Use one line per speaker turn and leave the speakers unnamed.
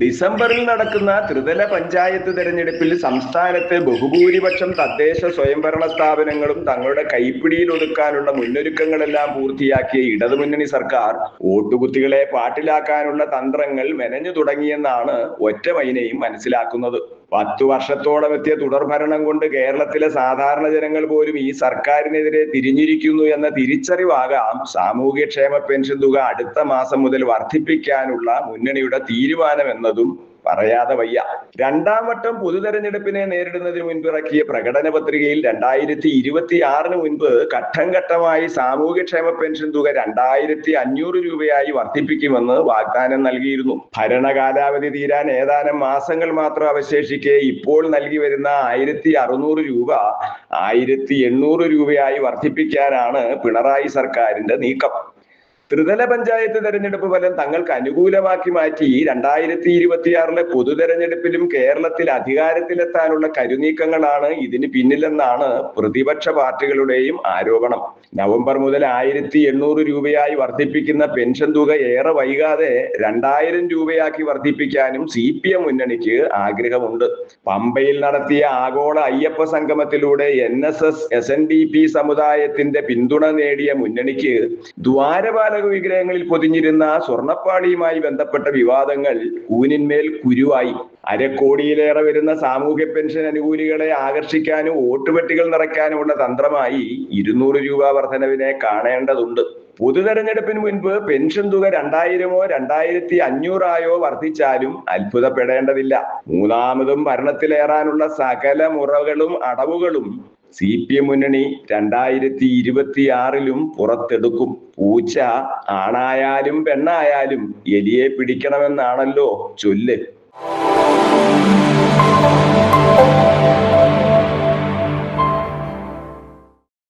ഡിസംബറിൽ നടക്കുന്ന ത്രിതല പഞ്ചായത്ത് തെരഞ്ഞെടുപ്പിൽ സംസ്ഥാനത്തെ ബഹുഭൂരിപക്ഷം തദ്ദേശ സ്വയംഭരണ സ്ഥാപനങ്ങളും തങ്ങളുടെ കൈപ്പിടിയിൽ ഒതുക്കാനുള്ള മുന്നൊരുക്കങ്ങളെല്ലാം പൂർത്തിയാക്കിയ ഇടതുമുന്നണി സർക്കാർ വോട്ടുകുത്തികളെ പാട്ടിലാക്കാനുള്ള തന്ത്രങ്ങൾ മെനഞ്ഞു തുടങ്ങിയെന്നാണ് ഒറ്റ മൈനയും മനസ്സിലാക്കുന്നത്. പത്തു വർഷത്തോളം എത്തിയ തുടർഭരണം കൊണ്ട് കേരളത്തിലെ സാധാരണ ജനങ്ങൾ പോലും ഈ സർക്കാരിനെതിരെ തിരിഞ്ഞിരിക്കുന്നു എന്ന തിരിച്ചറിവാകാം സാമൂഹ്യക്ഷേമ പെൻഷൻ തുക അടുത്ത മാസം മുതൽ വർദ്ധിപ്പിക്കാനുള്ള മുന്നണിയുടെ തീരുമാനം എന്നതും പറയാതെ വയ്യ. രണ്ടാം വട്ടം പൊതുതെരഞ്ഞെടുപ്പിനെ നേരിടുന്നതിന് മുൻപ് ഇറക്കിയ പ്രകടന പത്രികയിൽ രണ്ടായിരത്തി ഇരുപത്തി ആറിന് മുൻപ് ഘട്ടം ഘട്ടമായി സാമൂഹ്യക്ഷേമ പെൻഷൻ തുക രണ്ടായിരത്തി അഞ്ഞൂറ് രൂപയായി വർദ്ധിപ്പിക്കുമെന്ന് വാഗ്ദാനം നൽകിയിരുന്നു. ഭരണകാലാവധി തീരാൻ ഏതാനും മാസങ്ങൾ മാത്രം അവശേഷിക്കെ ഇപ്പോൾ നൽകി വരുന്ന ആയിരത്തി അറുന്നൂറ് രൂപ ആയിരത്തി എണ്ണൂറ് രൂപയായി വർദ്ധിപ്പിക്കാനാണ് പിണറായി സർക്കാരിന്റെ നീക്കം. ത്രിതല പഞ്ചായത്ത് തെരഞ്ഞെടുപ്പ് ഫലം തങ്ങൾക്ക് അനുകൂലമാക്കി മാറ്റി രണ്ടായിരത്തി ഇരുപത്തിയാറിലെ പൊതു തെരഞ്ഞെടുപ്പിലും കേരളത്തിൽ അധികാരത്തിലെത്താനുള്ള കരുനീക്കങ്ങളാണ് ഇതിന് പിന്നിലെന്നാണ് പ്രതിപക്ഷ പാർട്ടികളുടെയും ആരോപണം. നവംബർ മുതൽ ആയിരത്തി എണ്ണൂറ് രൂപയായി വർദ്ധിപ്പിക്കുന്ന പെൻഷൻ തുക ഏറെ വൈകാതെ രണ്ടായിരം രൂപയാക്കി വർദ്ധിപ്പിക്കാനും സി പി എം മുന്നണിക്ക് ആഗ്രഹമുണ്ട്. പമ്പയിൽ നടത്തിയ ആഗോള Ayyappa സംഗമത്തിലൂടെ N S S S N D P സമുദായത്തിന്റെ പിന്തുണ നേടിയ മുന്നണിക്ക് ദ്വാരപാലക വിഗ്രഹങ്ങളിൽ പൊതിഞ്ഞിരുന്ന സ്വർണപ്പാളിയുമായി ബന്ധപ്പെട്ട വിവാദങ്ങൾ കൂനിന്മേൽ കുരുവായി. അരക്കോടിയിലേറെ വരുന്ന സാമൂഹ്യ പെൻഷൻ അനുകൂലികളെ ആകർഷിക്കാനും വോട്ടുപെട്ടികൾ നിറയ്ക്കാനുമുള്ള തന്ത്രമായി ഇരുന്നൂറ് രൂപ വർധനവിനെ കാണേണ്ടതുണ്ട്. പൊതുതെരഞ്ഞെടുപ്പിന് മുൻപ് പെൻഷൻ തുക രണ്ടായിരമോ രണ്ടായിരത്തി അഞ്ഞൂറായോ വർദ്ധിച്ചാലും അത്ഭുതപ്പെടേണ്ടതില്ല. മൂന്നാമതും ഭരണത്തിലേറാനുള്ള സകല മുറകളും അടവുകളും സി പി എം മുന്നണി രണ്ടായിരത്തി ഇരുപത്തി ആറിലും പുറത്തെടുക്കും. പൂച്ച ആണായാലും പെണ്ണായാലും എലിയെ പിടിക്കണമെന്നാണല്ലോ ചൊല്ല്.